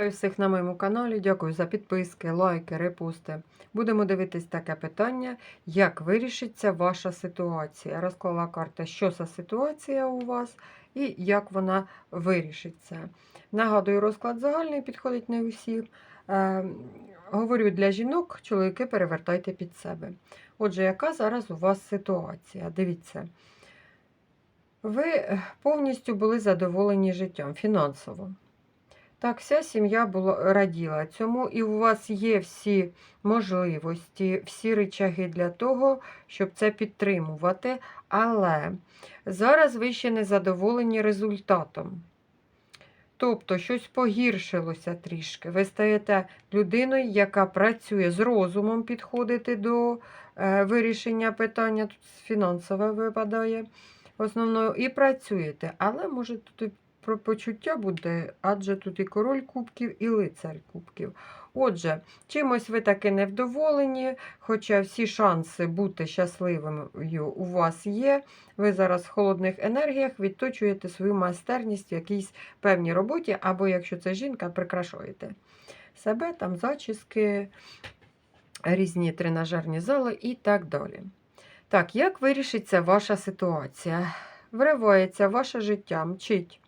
Вітаю всіх на моєму каналі. Дякую за підписки, лайки, репости. Будемо дивитись таке питання, як вирішиться ваша ситуація. Розклала карта, що за ситуація у вас і як вона вирішиться. Нагадую, розклад загальний підходить не усім. Е, говорю для жінок, чоловіки перевертайте під себе. Отже, яка зараз у вас ситуація? Дивіться. Ви повністю були задоволені життям фінансово. Так, вся сім'я була раділа цьому, і у вас є всі можливості, всі речаги для того, щоб це підтримувати. Але зараз ви ще не задоволені результатом. Тобто щось погіршилося трішки. Ви стаєте людиною, яка працює з розумом, підходити до е, вирішення питання. Тут фінансове випадає основною, і працюєте. Але може тут про почуття буде, адже тут і король кубків, і лицар кубків. Отже, чимось ви таки невдоволені, хоча всі шанси бути щасливою у вас є. Ви зараз в холодних енергіях відточуєте свою майстерність в якійсь певній роботі, або, якщо це жінка, прикрашуєте себе, там зачіски, різні тренажерні зали і так далі. Так, як вирішиться ваша ситуація? Вривається ваше життя, мчить.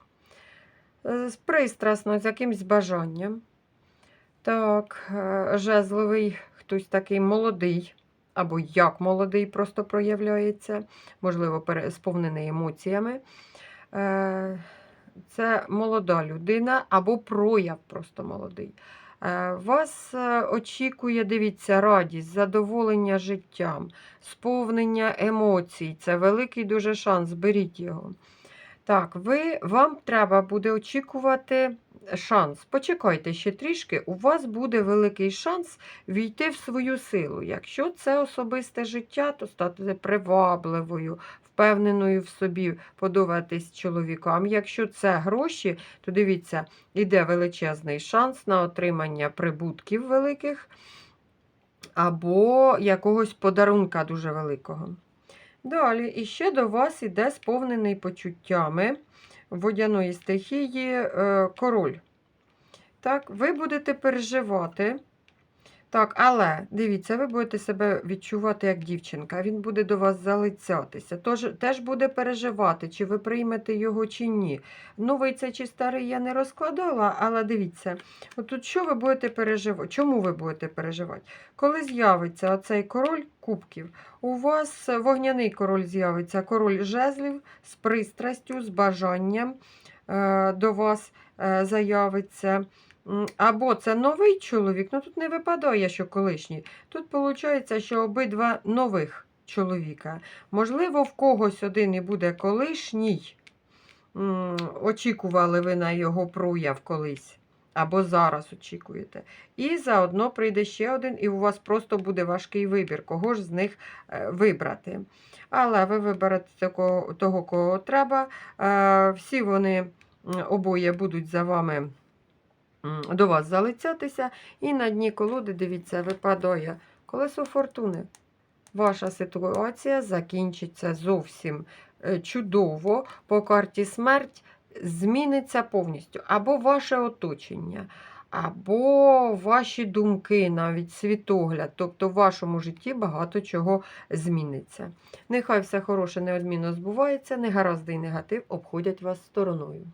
Е, Пристрасно, з якимсь бажанням. Так, е, жезловий хтось такий молодий, або як молодий просто проявляється, можливо, сповнений емоціями. Е, Це молода людина або прояв просто молодий. Вас очікує, дивіться, радість, задоволення життям, сповнення емоцій. Це великий дуже шанс, беріть його. Так, ви, вам треба буде очікувати шанс. Почекайте ще трішки, у вас буде великий шанс війти в свою силу. Якщо це особисте життя, то стати привабливою, впевненою в собі, подобатись чоловікам. Якщо це гроші, то дивіться, іде величезний шанс на отримання прибутків великих або якогось подарунка дуже великого. Далі, і ще до вас іде сповнений почуттями водяної стихії е, король. Так, ви будете переживати. Так, але дивіться, ви будете себе відчувати як дівчинка, він буде до вас залицятися. Тож теж буде переживати, чи ви приймете його, чи ні. Новий це чи старий я не розкладала, але дивіться, отут що ви будете переживати? Чому ви будете переживати? Коли з'явиться оцей король кубків, у вас вогняний король з'явиться, король жезлів з пристрастю, з бажанням е, до вас е, заявиться. Або це новий чоловік, ну тут не випадає, що колишній. Тут виходить, що обидва нових чоловіка. Можливо, в когось один і буде колишній. Очікували ви на його прояв колись. Або зараз очікуєте. І заодно прийде ще один, і у вас просто буде важкий вибір, кого ж з них е, вибрати. Але ви виберете того, кого треба. Е, Всі вони обоє будуть за вами до вас залицятися. І на дні колоди, дивіться, випадає колесо фортуни. Ваша ситуація закінчиться зовсім е, чудово. По карті смерть зміниться повністю. Або ваше оточення, або ваші думки, навіть світогляд. Тобто в вашому житті багато чого зміниться. Нехай все хороше неодмінно збувається, негаразди і негатив обходять вас стороною.